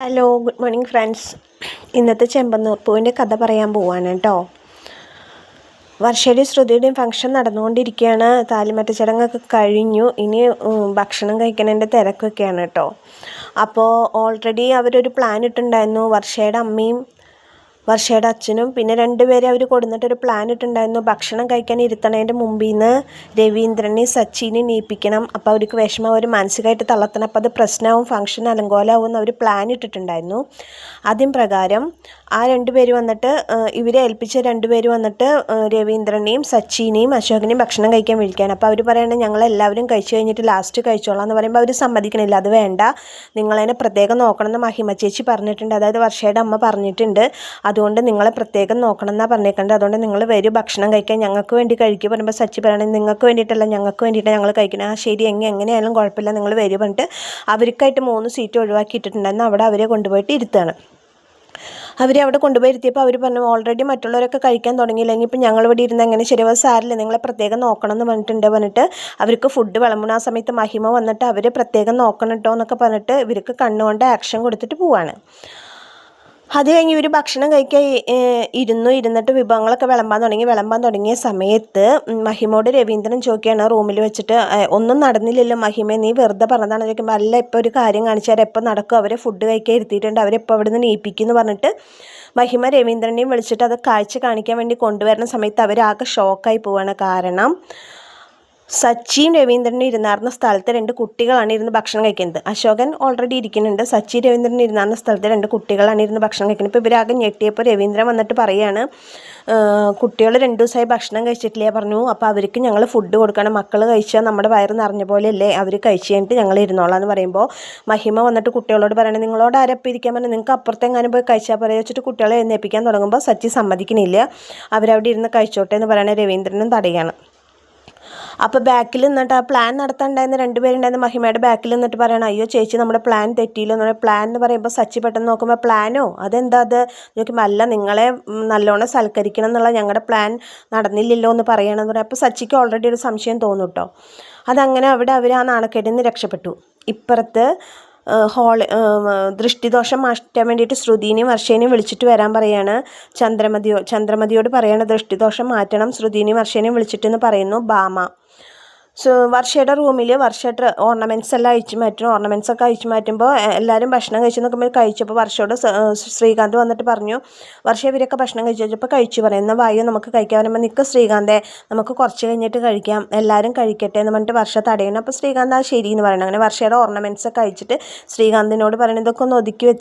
Hello good morning friends ഇന്നത്തെ ചെമ്പന്നൂർപ്പൂവിന്റെ കഥ പറയാൻ പോവാണ് കേട്ടോ. വർഷയുടെയും ശ്രുതിയുടെയും ഫംഗ്ഷൻ നടന്നുകൊണ്ടിരിക്കുകയാണ്. താലിമറ്റ ചടങ്ങൊക്കെ കഴിഞ്ഞു. ഇനി ഭക്ഷണം കഴിക്കുന്നതിന്റെ തിരക്കൊക്കെയാണ് കേട്ടോ. അപ്പോൾ ഓൾറെഡി അവരൊരു പ്ലാൻ ഇട്ടുണ്ടായിരുന്നു. വർഷയുടെ അമ്മയും വർഷയുടെ അച്ഛനും പിന്നെ രണ്ടുപേരെ അവർ കൊടുന്നിട്ടൊരു പ്ലാൻ ഇട്ടുണ്ടായിരുന്നു. ഭക്ഷണം കഴിക്കാൻ ഇരുത്തണതിന്റെ മുമ്പിൽ നിന്ന് രവീന്ദ്രനെ സച്ചിനെ നീപ്പിക്കണം. അപ്പോൾ അവർക്ക് വിഷമം അവർ മാനസികമായിട്ട് തളർത്തണം. അപ്പോൾ അത് പ്രശ്നമാവും ഫംഗ്ഷൻ അലങ്കോലമാവും അവർ പ്ലാൻ ഇട്ടിട്ടുണ്ടായിരുന്നു. ആദ്യം പ്രകാരം ആ രണ്ടുപേര് വന്നിട്ട് ഇവരെ ഏൽപ്പിച്ച രണ്ടുപേര് വന്നിട്ട് രവീന്ദ്രനെയും സച്ചിനെയും അശോകനെയും ഭക്ഷണം കഴിക്കാൻ വിളിക്കാൻ അപ്പോൾ അവർ പറയുന്നത് ഞങ്ങളെല്ലാവരും കഴിച്ചു കഴിഞ്ഞിട്ട് ലാസ്റ്റ് കഴിച്ചോളാം എന്ന് പറയുമ്പോൾ അവർ സമ്മതിക്കണില്ല. അത് വേണ്ട. നിങ്ങളതിനെ പ്രത്യേകം നോക്കണം എന്ന് മഹിമ ചേച്ചി പറഞ്ഞിട്ടുണ്ട്. അതായത് വർഷയുടെ അമ്മ പറഞ്ഞിട്ടുണ്ട്. അതുകൊണ്ട് നിങ്ങളെ പ്രത്യേകം നോക്കണം എന്നാണ് പറഞ്ഞേക്കേണ്ടത് അതുകൊണ്ട് നിങ്ങൾ വരും ഭക്ഷണം കഴിക്കാൻ. ഞങ്ങൾക്ക് വേണ്ടി കഴിക്കുക പറയുമ്പോൾ സച്ചി പറയണത് നിങ്ങൾക്ക് വേണ്ടിയിട്ടല്ല ഞങ്ങൾക്ക് വേണ്ടിയിട്ടാണ് ഞങ്ങൾ കഴിക്കുന്നത് ആ ശരി എങ്ങനെ എങ്ങനെയായാലും കുഴപ്പമില്ല നിങ്ങൾ വരും പറഞ്ഞിട്ട് അവർക്കായിട്ട് മൂന്ന് സീറ്റ് ഒഴിവാക്കിയിട്ടിട്ടുണ്ടായിരുന്നു. അവിടെ അവരെ കൊണ്ടുപോയിട്ട് ഇരുത്താണ് അവരെ അവിടെ കൊണ്ടുപോയി ഇരുത്തിയപ്പോൾ അവർ പറഞ്ഞു ഓൾറെഡി മറ്റുള്ളവരൊക്കെ കഴിക്കാൻ തുടങ്ങിയില്ല ഇനിയിപ്പോൾ ഞങ്ങൾ ഇവിടെ ഇരുന്ന് എങ്ങനെ ശരിയാവും സാരില്ല നിങ്ങളെ പ്രത്യേകം നോക്കണം എന്ന് പറഞ്ഞിട്ടുണ്ട് പറഞ്ഞിട്ട് അവർക്ക് ഫുഡ് വിളമ്പുന്ന ആ സമയത്ത് മഹിമ വന്നിട്ട് അവർ പ്രത്യേകം നോക്കണം കേട്ടോ എന്നൊക്കെ പറഞ്ഞിട്ട് ഇവർക്ക് കണ്ണുകൊണ്ട് ആക്ഷൻ കൊടുത്തിട്ട് പോവാണ്. അത് കഴിഞ്ഞ് ഇവർ ഭക്ഷണം കഴിക്കാൻ ഇരുന്നു ഇരുന്നിട്ട് വിഭവങ്ങളൊക്കെ വിളമ്പാൻ തുടങ്ങി. വിളമ്പാൻ തുടങ്ങിയ സമയത്ത് മഹിമോട് രവീന്ദ്രൻ ചോദിക്കുകയാണ് റൂമിൽ വെച്ചിട്ട് ഒന്നും നടന്നില്ലല്ലോ മഹിമ നീ വെറുതെ പറഞ്ഞതാണ് ചോദിക്കുമ്പോൾ അല്ല ഇപ്പോൾ ഒരു കാര്യം കാണിച്ചാൽ എപ്പോൾ നടക്കും? അവരെ ഫുഡ് കഴിക്കാൻ ഇരുത്തിയിട്ടുണ്ട്. അവരെപ്പോൾ അവിടെ നിന്ന് നീപ്പിക്കുന്നു പറഞ്ഞിട്ട് മഹിമ രവീന്ദ്രനെയും വിളിച്ചിട്ട് അത് കാഴ്ച കാണിക്കാൻ വേണ്ടി കൊണ്ടുവരുന്ന സമയത്ത് അവരാകെ ഷോക്കായി പോവാണ്. കാരണം സച്ചിൻ രവീന്ദ്രനും ഇരുന്നാർന്ന സ്ഥലത്ത് രണ്ട് കുട്ടികളാണ് ഇരുന്ന് ഭക്ഷണം കഴിക്കുന്നത്. അശോകൻ ഓൾറെഡി ഇരിക്കുന്നുണ്ട്. സച്ചി രവീന്ദ്രൻ ഇരുന്നാർന്ന സ്ഥലത്ത് രണ്ട് കുട്ടികളാണ് ഇരുന്ന് ഭക്ഷണം കഴിക്കുന്നത്. ഇപ്പോൾ ഇവരാകെ ഞെട്ടിയപ്പോൾ രവീന്ദ്രൻ വന്നിട്ട് പറയാണ് കുട്ടികൾ രണ്ട് ദിവസമായി ഭക്ഷണം കഴിച്ചിട്ടില്ലേ? പറഞ്ഞു. അപ്പോൾ അവർക്ക് ഞങ്ങൾ ഫുഡ് കൊടുക്കണം. മക്കൾ കഴിച്ചാൽ നമ്മുടെ വയറ് നിറഞ്ഞ പോലെയല്ലേ? അവർ കഴിച്ച് കഴിഞ്ഞിട്ട് ഞങ്ങൾ ഇരുന്നോളാം എന്ന് പറയുമ്പോൾ മഹിമ വന്നിട്ട് കുട്ടികളോട് പറയണേ നിങ്ങളോട് ആരപ്പം ഇരിക്കാൻ നിങ്ങൾക്ക് അപ്പുറത്തെങ്ങാനും പോയി കഴിച്ചാൽ പറയുക വെച്ചിട്ട് കുട്ടികളെ എഴുന്നേൽപ്പിക്കാൻ തുടങ്ങുമ്പോൾ സച്ചി സമ്മതിക്കണില്ല. അവരവിടെ ഇരുന്ന് കഴിച്ചോട്ടെ എന്ന് പറയണ രവീന്ദ്രനും തടയാണ്. അപ്പോൾ ബാക്കിൽ നിന്നിട്ട് ആ പ്ലാൻ നടത്താണ്ടായിരുന്ന രണ്ടുപേരുണ്ടായിരുന്ന മഹിമയുടെ ബാക്കിൽ നിന്നിട്ട് പറയണം അയ്യോ ചേച്ചി നമ്മുടെ പ്ലാൻ തെറ്റിയില്ല. എന്ന് പ്ലാൻ എന്ന് പറയുമ്പോൾ സച്ചി പെട്ടെന്ന് നോക്കുമ്പോൾ പ്ലാനോ അതെന്താ അത്? നോക്കുമ്പോൾ അല്ല നിങ്ങളെ നല്ലോണം സൽക്കരിക്കണം എന്നുള്ള ഞങ്ങളുടെ പ്ലാൻ നടന്നില്ലല്ലോ എന്ന് പറയണമെന്ന് പറയാം അപ്പോൾ സച്ചിക്ക് ഓൾറെഡി ഒരു സംശയം തോന്നും കേട്ടോ അതങ്ങനെ അവിടെ അവർ ആ നാണക്കേടിൽ നിന്ന് രക്ഷപ്പെട്ടു. ഇപ്പുറത്ത് ഹോൾ ദൃഷ്ടിദോഷം മാറ്റാൻ വേണ്ടിയിട്ട് ശ്രുതിനെയും വർഷേനെയും വിളിച്ചിട്ട് വരാൻ പറയാണ്. ചന്ദ്രമതിയോ ചന്ദ്രമതിയോട് പറയാണ് ദൃഷ്ടിദോഷം മാറ്റണം ശ്രുതിനെയും വർഷേനെയും വിളിച്ചിട്ടെന്ന് പറയുന്നു ബാമ. വർഷയുടെ റൂമിൽ വർഷ ഓർണമെന്റ്സ് എല്ലാം അഴിച്ചു മാറ്റും. ഓർണമെന്റ്സ് ഒക്കെ അഴിച്ചു മാറ്റുമ്പോൾ എല്ലാവരും ഭക്ഷണം കഴിച്ചു നോക്കുമ്പോൾ കഴിച്ചപ്പോൾ വർഷയോട് ശ്രീകാന്ത് വന്നിട്ട് പറഞ്ഞു വർഷ ഇവരൊക്കെ ഭക്ഷണം കഴിച്ചു വെച്ചപ്പോൾ കഴിച്ചു പറയും. എന്നാൽ വായു നമുക്ക് കഴിക്കാൻ പറയുമ്പോൾ നിൽക്കുക ശ്രീകാന്തെ നമുക്ക് കുറച്ച് കഴിഞ്ഞിട്ട് കഴിക്കാം. എല്ലാവരും കഴിക്കട്ടെ എന്ന് പറഞ്ഞിട്ട് വർഷ തടയണം അപ്പോൾ ശ്രീകാന്ത് ആ ശരി എന്ന് പറയണം. അങ്ങനെ വർഷയുടെ ഓർണമെന്റ്സ് ഒക്കെ അഴിച്ചിട്ട് ശ്രീകാന്തിനോട് പറയണം ഇതൊക്കെ ഒന്ന് ഒതുക്കി വെച്ച്